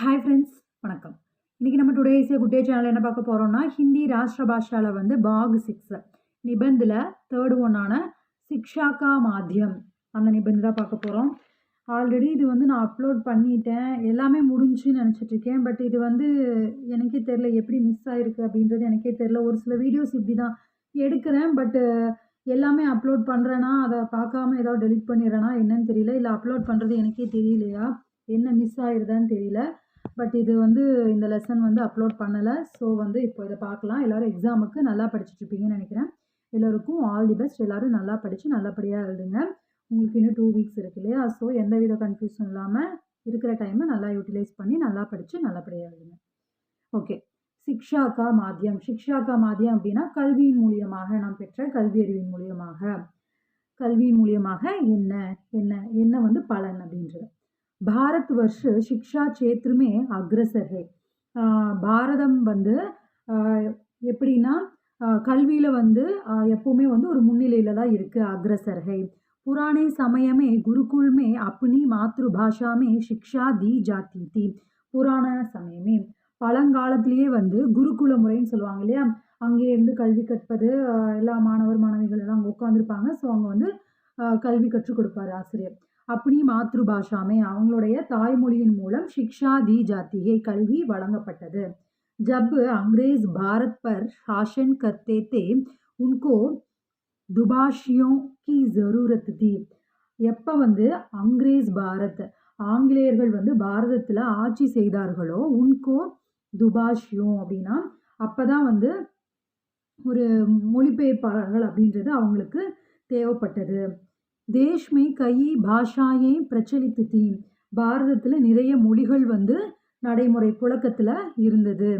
Hi friends வணக்கம். இன்றைக்கி நம்ம today is good day channel என்ன பார்க்க போகிறோம்னா ஹிந்தி ராஷ்டிர பாஷாவில் வந்து பாக் சிக்ஸ் நிபந்தில் தேர்ட் ஒன்னான சிக்ஷாக்கா மாத்தியம் அந்த நிபந்து தான் பார்க்க போகிறோம் ஆல்ரெடி இது வந்து நான் அப்லோட் பண்ணிட்டேன். எல்லாமே முடிஞ்சுன்னு நினச்சிட்ருக்கேன் பட் இது வந்து எனக்கே தெரில எப்படி மிஸ் ஆகிருக்கு அப்படின்றது எனக்கே தெரில ஒரு சில வீடியோஸ் இப்படி தான் எடுக்கிறேன். பட்டு எல்லாமே அப்லோட் பண்ணுறேன்னா அதை பார்க்காம ஏதாவது டெலிட் பண்ணிடுறேன்னா என்னன்னு தெரியல. இல்லை அப்லோட் பண்ணுறது எனக்கே தெரியலையா? என்ன மிஸ் ஆயிருதான்னு தெரியல. பட் இது வந்து இந்த லெசன் வந்து அப்லோட் பண்ணலை. ஸோ வந்து இப்போ இதை பார்க்கலாம். எல்லோரும் எக்ஸாமுக்கு நல்லா படிச்சுட்ருப்பீங்கன்னு நினைக்கிறேன். எல்லோருக்கும் ஆல் தி பெஸ்ட் எல்லோரும் நல்லா படித்து நல்லபடியாக எழுதுங்க. உங்களுக்கு இன்னும் டூ வீக்ஸ் இருக்கு இல்லையா? ஸோ எந்த வித கன்ஃபியூஷன் இல்லாமல் இருக்கிற டைமை நல்லா யூட்டிலைஸ் பண்ணி நல்லா படித்து நல்லபடியாக எழுதுங்க. ஓகே சிக்ஷாக்கா மாத்தியம் சிக்ஷாக்கா மாத்தியம் அப்படின்னா கல்வியின் மூலியமாக நாம் பெற்ற கல்வி அறிவின் மூலியமாக. கல்வியின் மூலியமாக என்ன? என்ன? என்ன வந்து பலன் அப்படின்றது. பாரத் வருஷ சிக்ஷா क्षेत्र में अग्रसर है ஆஹ் பாரதம் வந்து ஆஹ் எப்படின்னா கல்வியில் வந்து ஆஹ் எப்பவுமே வந்து ஒரு முன்னிலையில் தான் இருக்குது அக்ரசர் है पुराने समय में गुरुकुल में अपनी मातृभाषा में शिक्षा दी जाती थी புராண சமயமே பழங்காலத்திலேயே வந்து குருகுல முறைன்னு சொல்லுவாங்க இல்லையா அங்கே இருந்து கல்வி கற்பது ஆஹ் எல்லா மாணவர் மாணவிகள் எல்லாம் அங்கே உட்காந்துருப்பாங்க ஸோ அவங்க வந்து ஆஹ் கல்வி கற்றுக் கொடுப்பாரு ஆசிரியர் அப்படி மாத்ருபாஷாமே அவங்களுடைய தாய்மொழியின் மூலம் சிக்ஷா தி ஜாத்தியை கல்வி வழங்கப்பட்டது ஜப் अंग्रेज भारत पर शासन करते थे उनको துபாஷியோं की ज़रूरत थी எப்போ வந்து அங்கிரேஸ் பாரத் ஆங்கிலேயர்கள் வந்து பாரதத்தில் ஆட்சி செய்தார்களோ உன்கோ துபாஷியோம் அப்படின்னா அப்போ தான் வந்து ஒரு மொழிபெயர்ப்பாளர்கள் அப்படின்றது அவங்களுக்கு தேவைப்பட்டது தேஷ் மே கயி பாஷாயே பிரச்சலித்து தீ பாரதத்தில் நிறைய மொழிகள் வந்து நடைமுறை புழக்கத்தில் இருந்தது.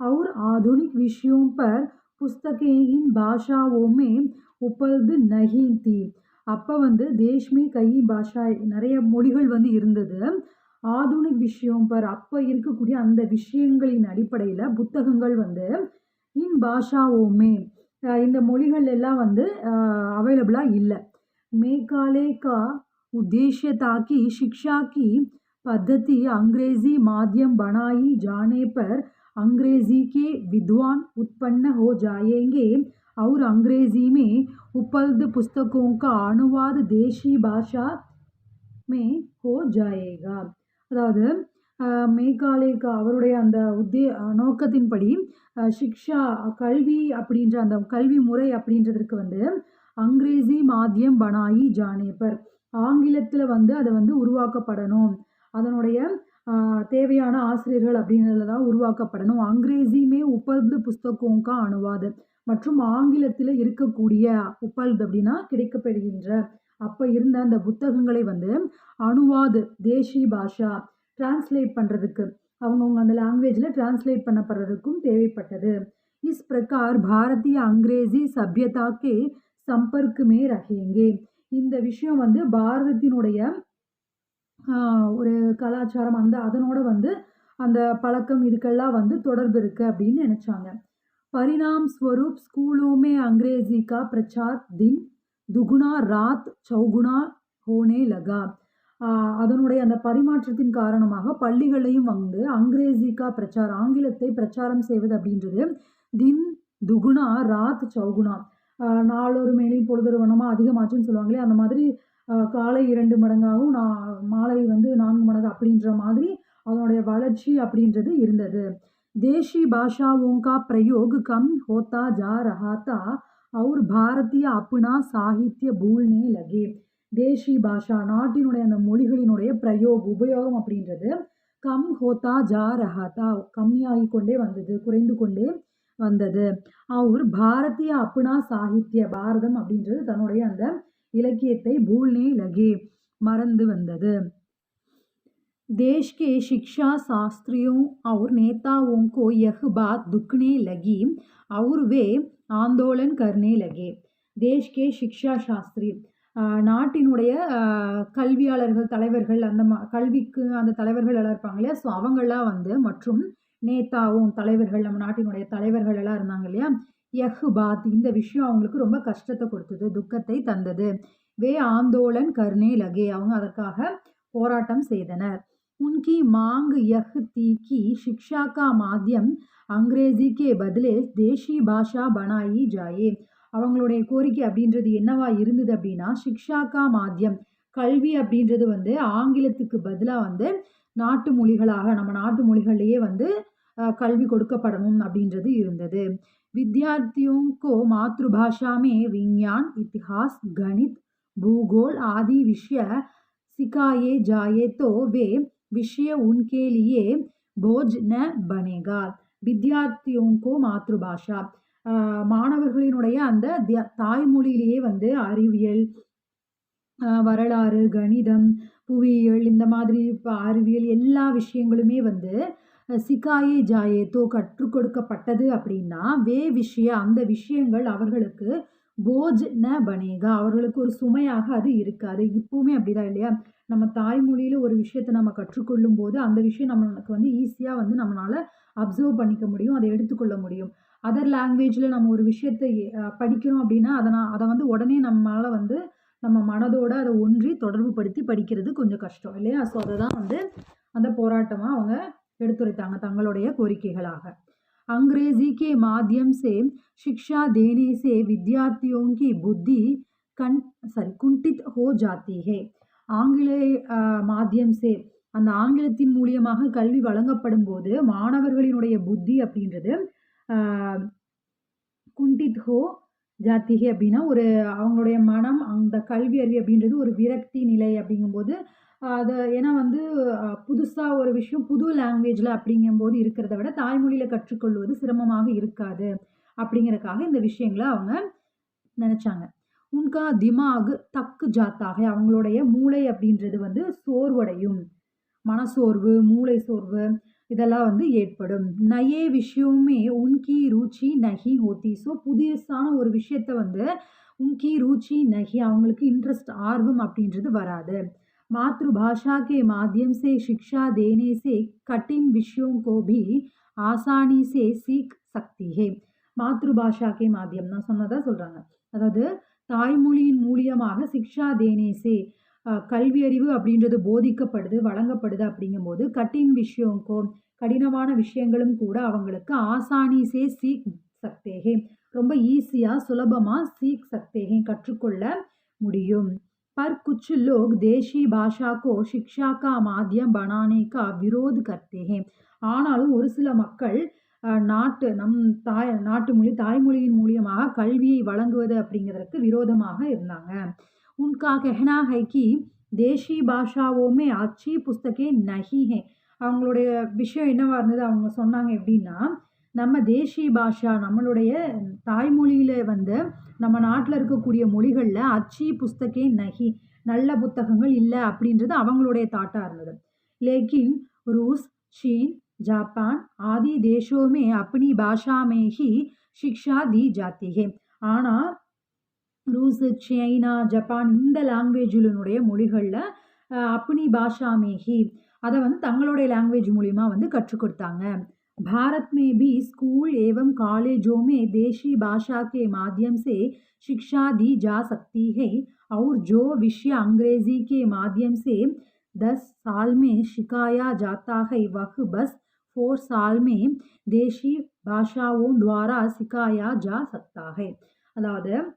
அவுர் ஆதுனிக் விஷயம் பர் புஸ்தகேயின் பாஷாவோமே உப்பது நகீன் தீ அப்போ வந்து தேஷ்மி கை பாஷா நிறைய மொழிகள் வந்து இருந்தது. ஆதுனிக் விஷயம் பர் அப்போ இருக்கக்கூடிய அந்த விஷயங்களின் அடிப்படையில் புத்தகங்கள் வந்து இன் பாஷாவோமே. இந்த மொழிகள் எல்லாம் வந்து அவைலபிளாக இல்லை. मेघालय का उद्देश्य था कि शिक्षा की पद्धति अंग्रेजी माध्यम बनाई जाने पर अंग्रेजी के विद्वान उत्पन्न हो जाएंगे और अंग्रेजी में उपलब्ध पुस्तकों का अनुवाद देशी भाषा में हो जाएगा அதாவது மேகாலயக்கா அவருடைய அந்த உத்தே நோக்கத்தின்படி சிக்ஷா கல்வி அப்படின்ற அந்த கல்வி முறை அப்படின்றதற்கு வந்து அங்கிரேசி மாத்தியம் பனாயி ஜானேபர் ஆங்கிலத்தில் வந்து அதை வந்து உருவாக்கப்படணும். அதனுடைய தேவையான ஆசிரியர்கள் அப்படின்றதுல தான் உருவாக்கப்படணும். அங்கிரேசியுமே உபல்து புஸ்தகோங்கா அணுவாது. மற்றும் ஆங்கிலத்தில் இருக்கக்கூடிய உப்பல்து அப்படின்னா கிடைக்கப்படுகின்ற. அப்போ இருந்த அந்த புத்தகங்களை வந்து அணுவாது தேசி பாஷா டிரான்ஸ்லேட் பண்ணுறதுக்கு அவங்கவுங்க அந்த லாங்குவேஜில் டிரான்ஸ்லேட் பண்ணப்படுறதுக்கும் தேவைப்பட்டது. இஸ் பிரகார் பாரதிய அங்கிரேசி சபியதாக்கே சம்பர்க்குமே ரகேங்கே. இந்த விஷயம் வந்து பாரதத்தினுடைய ஒரு கலாச்சாரம் அந்த அதனோட வந்து அந்த பழக்கம் இதுக்கெல்லாம் வந்து தொடர்பு இருக்கு அப்படின்னு நினச்சாங்க. பரிணாம் ஸ்வரூப் ஸ்கூலுமே அங்கிரேசி கா பிரச்சார் தின் துகுணா ராத் சௌகுணா ஹோனே லகா. அதனுடைய அந்த பரிமாற்றத்தின் காரணமாக பள்ளிகளையும் வந்து அங்கிரேசிக்கா பிரச்சாரம் ஆங்கிலத்தை பிரச்சாரம் செய்வது அப்படின்றது தின் துகுணா ராத் சௌகுணா. நாளொரு மேலையும் பொழுதொரு வண்ணமாக அதிகமாச்சுன்னு சொல்லுவாங்களே அந்த மாதிரி காலை இரண்டு மடங்காகவும் நான் மாலை வந்து நான்கு மடங்கு அப்படின்ற மாதிரி அதனுடைய வளர்ச்சி அப்படின்றது இருந்தது. தேசி பாஷா ஓங்கா பிரயோக் கம் ஹோத்தா ஜா ரஹாத்தா அவர் பாரதிய அப்புனா சாகித்ய பூல்னே லகே. தேசி பாஷா நாட்டினுடைய அந்த மொழிகளினுடைய பிரயோக் உபயோகம் அப்படின்றது கம் ஹோத்தா ஜா ரஹாத்தா கம்மியாகி கொண்டே வந்தது குறைந்து கொண்டே வந்தது அவர் பாரதிய அப்புனா சாகித்ய பாரதம் அப்படின்றது தன்னுடைய அந்த இலக்கியத்தை பூல்னே லகே மறந்து வந்தது देश के शिक्षा शास्त्रियों और नेताओं को यह बात दुखने लगी और वे आंदोलन करने लगे देश के शिक्षा शास्त्री நாட்டினுடைய கல்வியாளர்கள் தலைவர்கள் அந்த ம கல்விக்கு அந்த தலைவர்கள் எல்லாம் இருப்பாங்க இல்லையா ஸோ அவங்களாம் வந்து மற்றும் நேதாவும் தலைவர்கள் நம்ம நாட்டினுடைய தலைவர்கள் எல்லாம் இருந்தாங்க இல்லையா? யஹ்பாத் இந்த விஷயம் அவங்களுக்கு ரொம்ப கஷ்டத்தை கொடுத்தது துக்கத்தை தந்தது. வே ஆந்தோலன் கர்ணே லகே அவங்க அதற்காக போராட்டம் செய்தனர். உன்கி மாங்கு யஹ் தீக்கி சிக்ஷா கா மாத்தியம் அங்கிரேசிக்கே பதிலே தேசி பாஷா பனாயி ஜாயே. அவங்களுடைய கோரிக்கை அப்படின்றது என்னவா இருந்தது அப்படின்னா சிக்ஷா மாத்தியம் கல்வி அப்படின்றது வந்து ஆங்கிலத்துக்கு பதிலாக வந்து நாட்டு மொழிகளாக நம்ம நாட்டு மொழிகள்லேயே வந்து கல்வி கொடுக்கப்படணும் அப்படின்றது இருந்தது. வித்யார்த்தியோங்கோ மாதృభాషாமே விஞ்ஞான் இத்திஹாஸ் கணித் பூகோல் ஆதி விஷய சிகாயே ஜாயே தோ வே விஷய உன்கேலியே போஜ் ந பனேகா. வித்யார்த்தியோங்கோ மாத்ருபாஷா. மாணவர்களினுடைய அந்த தாய்மொழியிலேயே வந்து அறிவியல் வரலாறு கணிதம் புவியியல் இந்த மாதிரி இப்போ அறிவியல் எல்லா விஷயங்களுமே வந்து சிக்காயே சிகாயே ஜாயேத்தோ கற்றுக் கொடுக்கப்பட்டது அப்படின்னா வே விஷய அந்த விஷயங்கள் அவர்களுக்கு போஜ் ந பனேகா. அவர்களுக்கு ஒரு சுமையாக அது இருக்காது. இப்போவுமே அப்படிதான் இல்லையா? நம்ம தாய்மொழியில் ஒரு விஷயத்தை நம்ம கற்றுக்கொள்ளும் போது அந்த விஷயம் நம்மளுக்கு வந்து ஈஸியாக வந்து நம்மளால் அப்சர்வ் பண்ணிக்க முடியும் அதை எடுத்துக்கொள்ள முடியும். அதர் லாங்குவேஜில் நம்ம ஒரு விஷயத்தை படிக்கிறோம் அப்படின்னா அதை நான் அதை வந்து உடனே நம்மளால் வந்து நம்ம மனதோட அதை ஒன்றி தொடர்பு படுத்தி படிக்கிறது கொஞ்சம் கஷ்டம் இல்லையா ஸோ அதை தான் வந்து அந்த போராட்டமாக அவங்க எடுத்துரைத்தாங்க தங்களுடைய கோரிக்கைகளாக अंग्रेजी के माध्यम से शिक्षा देने से विद्यार्थियों की बुद्धि कन सॉरी कुंठित हो जाती है ஆங்கில அஹ், மாத்தியம் சே அந்த ஆங்கிலத்தின் மூலியமாக கல்வி வழங்கப்படும் போது மாணவர்களினுடைய புத்தி அப்படின்றது அஹ், குண்டித் ஹோ ஜாத்திகை அப்படின்னா ஒரு அவங்களுடைய மனம் அந்த கல்வி அறிவு அப்படின்றது ஒரு விரக்தி நிலை அப்படிங்கும்போது அதை ஏன்னா வந்து புதுசாக ஒரு விஷயம் புது லாங்குவேஜில் அப்படிங்கும்போது இருக்கிறத விட தாய்மொழியில் கற்றுக்கொள்வது சிரமமாக இருக்காது அப்படிங்கறக்காக இந்த விஷயங்களை அவங்க நினச்சாங்க. உன்கா திமாக் தக்கு ஜாத்தாக அவங்களுடைய மூளை அப்படின்றது வந்து சோர்வடையும். மனசோர்வு மூளை சோர்வு இதெல்லாம் வந்து ஏற்படும் நயே விஷயமே உன்கி ருச்சி நகி ஹோத்தி ஸோ புதுசான ஒரு விஷயத்த வந்து உன்கி ருச்சி நகி அவங்களுக்கு இன்ட்ரெஸ்ட் ஆர்வம் அப்படின்றது வராது मातृभाषा के माध्यम से शिक्षा देने से कठिन विषयों को भी आसानी से सीख सकती है மாத்ருபாஷா கே மாத்தியம் நான் சொன்னதா சொல்கிறாங்க அதாவது தாய்மொழியின் மூலியமாக சிக்ஷா தேனேசே அஹ், கல்வி அறிவு அப்படின்றது போதிக்கப்படுது வழங்கப்படுது அப்படிங்கும்போது கட்டின் விஷயங்கோ கடினமான விஷயங்களும் கூட அவங்களுக்கு ஆசானி சே சீக் சக்தேகே ரொம்ப ஈஸியாக சுலபமாக சீக் சக்தேகே கற்றுக்கொள்ள முடியும் पर कुछ लोग देशी भाषा को शिक्षा का माध्यम बनाने का विरोध करते हैं ஆனாலும் ஒரு சில மக்கள் அஹ், நாட்டு நம் தாய் நாட்டு மொழி தாய்மொழியின் மூலியமாக கல்வியை வழங்குவது அப்படிங்கிறதுக்கு விரோதமாக இருந்தாங்க உன்கா कहना है कि தேசி பாஷாவோ में अच्छी पुस्तकें नहीं है அவங்களுடைய விஷயம் என்னவா இருந்தது அவங்க சொன்னாங்க எப்படின்னா நம்ம தேசி பாஷா நம்மளுடைய தாய்மொழியில வந்து நம்ம நாட்டில் இருக்கக்கூடிய மொழிகளில் அச்சி புஸ்தகே நகி நல்ல புத்தகங்கள் இல்லை அப்படின்றது அவங்களுடைய தாட்டாக இருந்தது லேக்கின் रूस चीन जापान आदि देशों में अपनी भाषा में ही शिक्षा दी जाती है ஆனால் ரூஸ் சைனா ஜப்பான் இந்த லாங்குவேஜினுடைய மொழிகளில் அப்னி பாஷா மேஹி அதை வந்து தங்களுடைய லாங்குவேஜ் மூலிமா வந்து கற்றுக் கொடுத்தாங்க भारत में भी स्कूल एवं कॉलेजों में देशी भाषा के माध्यम से शिक्षा दी जा सकती है और जो विषय अंग्रेजी के माध्यम से दस साल में सिखाया जाता है वह बस फोर साल में देशी भाषाओं द्वारा सिखाया जा सकता है அதாவது ஆஹ்,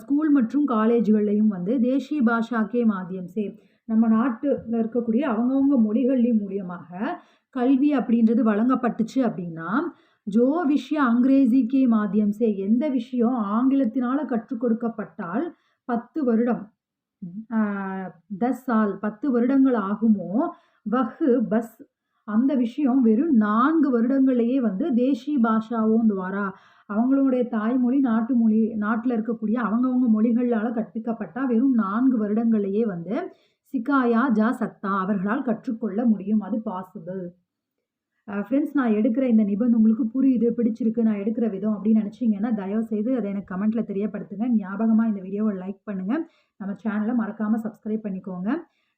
ஸ்கூல் மற்றும் காலேஜ்கள்லையும் வந்து தேசிய பாஷாக்கே மாத்தியம் சே. நம்ம நாட்டில் இருக்கக்கூடிய அவங்கவுங்க மொழிகள்லையும் மூலியமாக கல்வி அப்படின்றது வழங்கப்பட்டுச்சு அப்படின்னா ஜோ விஷயம் அங்கிரேசிக்கே மாத்தியம் சே. எந்த விஷயம் ஆங்கிலத்தினால் கற்றுக் கொடுக்கப்பட்டால் பத்து வருடம் தஸ் ஆல் பத்து வருடங்கள் ஆகுமோ? வஹு பஸ். அந்த விஷயம் வெறும் நான்கு வருடங்களையே வந்து தேசிய பாஷாவும் துவாரா அவங்களுடைய தாய்மொழி நாட்டு மொழி நாட்டில் இருக்கக்கூடிய அவங்கவுங்க மொழிகளால் கற்பிக்கப்பட்டால் வெறும் நான்கு வருடங்களையே வந்து சிக்காயா ஜா சத்தா அவர்களால் கற்றுக்கொள்ள முடியும். அது பாசிபிள் ஃப்ரெண்ட்ஸ் நான் எடுக்கிற இந்த நிபந்தனை உங்களுக்கு புரியுது பிடிச்சிருக்கு நான் எடுக்கிற விதம் அப்படின்னு நினச்சிங்கன்னா தயவு செய்து அதை எனக்கு கமெண்ட்டில் தெரியப்படுத்துங்க. ஞாபகமாக இந்த வீடியோவை லைக் பண்ணுங்கள் நம்ம சேனலை மறக்காமல் சப்ஸ்கிரைப் பண்ணிக்கோங்க.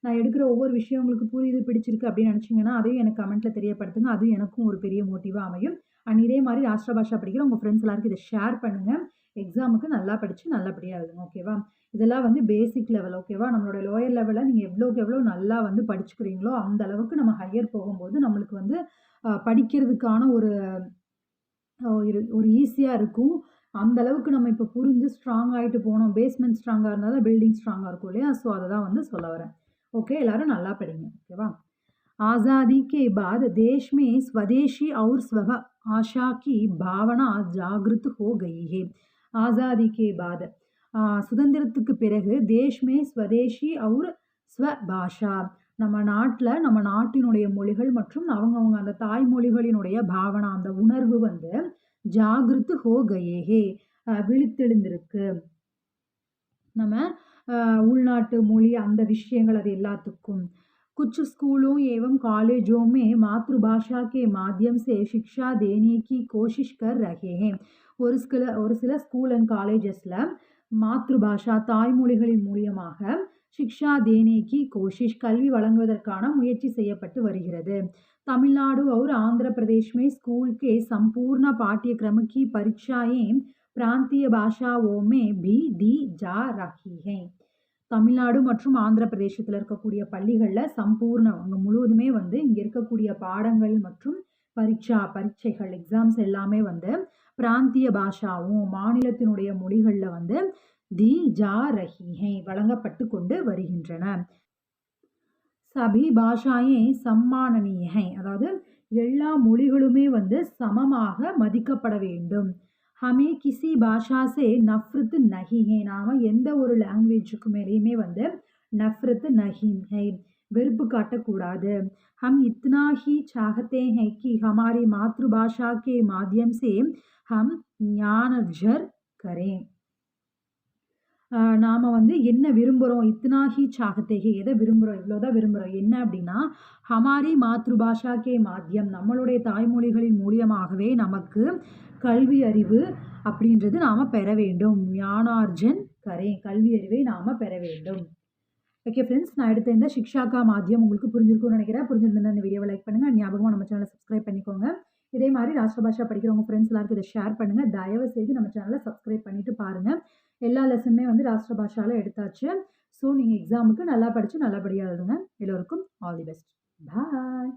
நான் எடுக்கிற ஒவ்வொரு விஷயம் உங்களுக்கு புரியுது பிடிச்சிருக்கு அப்படின்னு நினச்சிங்கன்னா அதையும் எனக்கு கமெண்ட்டில் தெரியப்படுத்துங்க. அதுவும் எனக்கும் ஒரு பெரிய மோட்டிவாக அமையும். அண்ட் இதே மாதிரி ராஷ்டிர பாஷா படிக்கிற உங்கள் ஃப்ரெண்ட்ஸ் எல்லாருக்கும் இதை ஷேர் பண்ணுங்கள் எக்ஸாமுக்கு நல்லா படித்து நல்லபடியாக எழுதுங்க ஓகேவா இதெல்லாம் வந்து பேசிக் லெவல் ஓகேவா? நம்மளோட லோயர் லெவலில் நீங்கள் எவ்வளோக்கு எவ்வளோ நல்லா வந்து படிச்சுக்கிறீங்களோ, அந்த அளவுக்கு நம்ம ஹையர் போகும்போது நம்மளுக்கு வந்து படிக்கிறதுக்கான ஒரு ஒரு ஈஸியாக இருக்கும். அந்த அளவுக்கு நம்ம இப்போ புரிஞ்சு ஸ்ட்ராங் ஆகிட்டு போனோம். பேஸ்மெண்ட் ஸ்ட்ராங்காக இருந்தாலும் பில்டிங் ஸ்ட்ராங்காக இருக்கும் இல்லையா? ஸோ அதை தான் வந்து சொல்ல வரேன். ஓகே எல்லாரும் நல்லா படிங்க ஓகேவா? आज़ादी के बाद देश में स्वदेशी और स्व आशा की भावना जागृत हो गई है. आज़ादी के बाद ஆ சுதந்திரத்துக்கு பிறகு தேஷ் மே ஸ்வதேஷி அவுர் ஸ்வ பாஷா நம்ம நாட்ல நம்ம நாட்டினுடைய மொழிகள் மற்றும் அவங்கவங்க அந்த தாய்மொழிகளினுடைய பாவனா அந்த உணர்வு வந்து ஜாகிருத் ஹோ கயே ஹே அ விழித்தெழுந்திருக்கு. நம்ம अ உள்நாட்டு மொழி அந்த விஷயங்கள் அது எல்லாத்துக்கும். कुछ स्कूलों एवं कॉलेजों में मातृभाषा के माध्यम से शिक्षा देने की कोशिश कर रहे हैं. ஒரு சில ஒரு சில ஸ்கூல் அண்ட் காலேஜஸ்ல மாத்ருபாஷா தாய்மொழிகளின் மூலியமாக शिक्षा देने की कोशिश கல்வி வழங்குவதற்கான முயற்சி செய்யப்பட்டு வருகிறது. तमिलनाडु और आंध्र प्रदेश में स्कूल के संपूर्ण पाठ्यक्रम की परीक्षाएँ प्रांतीय भाषाओं में भी दी जा रही हैं. தமிழ்நாடு மற்றும் ஆந்திர பிரதேசத்தில் இருக்கக்கூடிய பள்ளிகளில் சம்பூர்ணம் அங்கே முழுவதுமே வந்து இங்கே இருக்கக்கூடிய பாடங்கள் மற்றும் பரீட்சா பரீட்சைகள் எக்ஸாம்ஸ் எல்லாமே வந்து பிராந்திய பாஷாவும் மாநிலத்தினுடைய மொழிகளில் வந்து தி ஜா ரஹிஹை வழங்கப்பட்டு கொண்டு வருகின்றன. சபி பாஷாயை சம்மானனீயகை அதாவது எல்லா மொழிகளுமே வந்து சமமாக மதிக்கப்பட வேண்டும். ஹமே கிசி பாஷாசே நஃப்ரத்து நஹி ஹே நாம் எந்த ஒரு லாங்குவேஜுக்கு மேலேயுமே வந்து நஃப்ரத்து நஹி ஹை வெறுப்பு காட்டக்கூடாது ஹம் இத்னா he சாகத்தே high Ki ஹமாரி Matru Basha K மாத்தியம் சே ஹம் ஞானர்ஜர் கரே நாம் வந்து என்ன விரும்புகிறோம் இத்னா ஹி சாகத்தேகி எதை விரும்புகிறோம் இவ்வளோ தான் விரும்புகிறோம் என்ன அப்படின்னா ஹமாரி மாத்ருபாஷா கே மாத்தியம் நம்மளுடைய தாய்மொழிகளின் மூலியமாகவே நமக்கு கல்வி அறிவு அப்படின்றது நாம் பெற வேண்டும். ஞானார்ஜன் கரே கல்வி அறிவை நாம் பெற வேண்டும். ஓகே ஃப்ரெண்ட்ஸ் நான் எடுத்த இந்த சிக்ஷாக்கா மாத்தியம் உங்களுக்கு புரிஞ்சிருக்கும்னு நினைக்கிறேன். புரிஞ்சிருந்தா இந்த வீடியோவை லைக் பண்ணுங்கள் ஞாபகமாக நம்ம சேனலை சப்ஸ்கிரைப் பண்ணிக்கோங்க. இதே மாதிரி ராஷ்டிர பாஷா படிக்கிறவங்க ஃப்ரெண்ட்ஸ் எல்லாருக்கும் இதை ஷேர் பண்ணுங்கள் தயவு செய்து நம்ம சேனலை சப்ஸ்கிரைப் பண்ணிட்டு பாருங்கள் எல்லா லெசனுமே வந்து ராஷ்டிர பாஷாவில் எடுத்தாச்சு. ஸோ நீங்கள் எக்ஸாமுக்கு நல்லா படித்து நல்லபடியாக எழுதுங்க. எல்லோருக்கும் ஆல் தி பெஸ்ட். பாய்.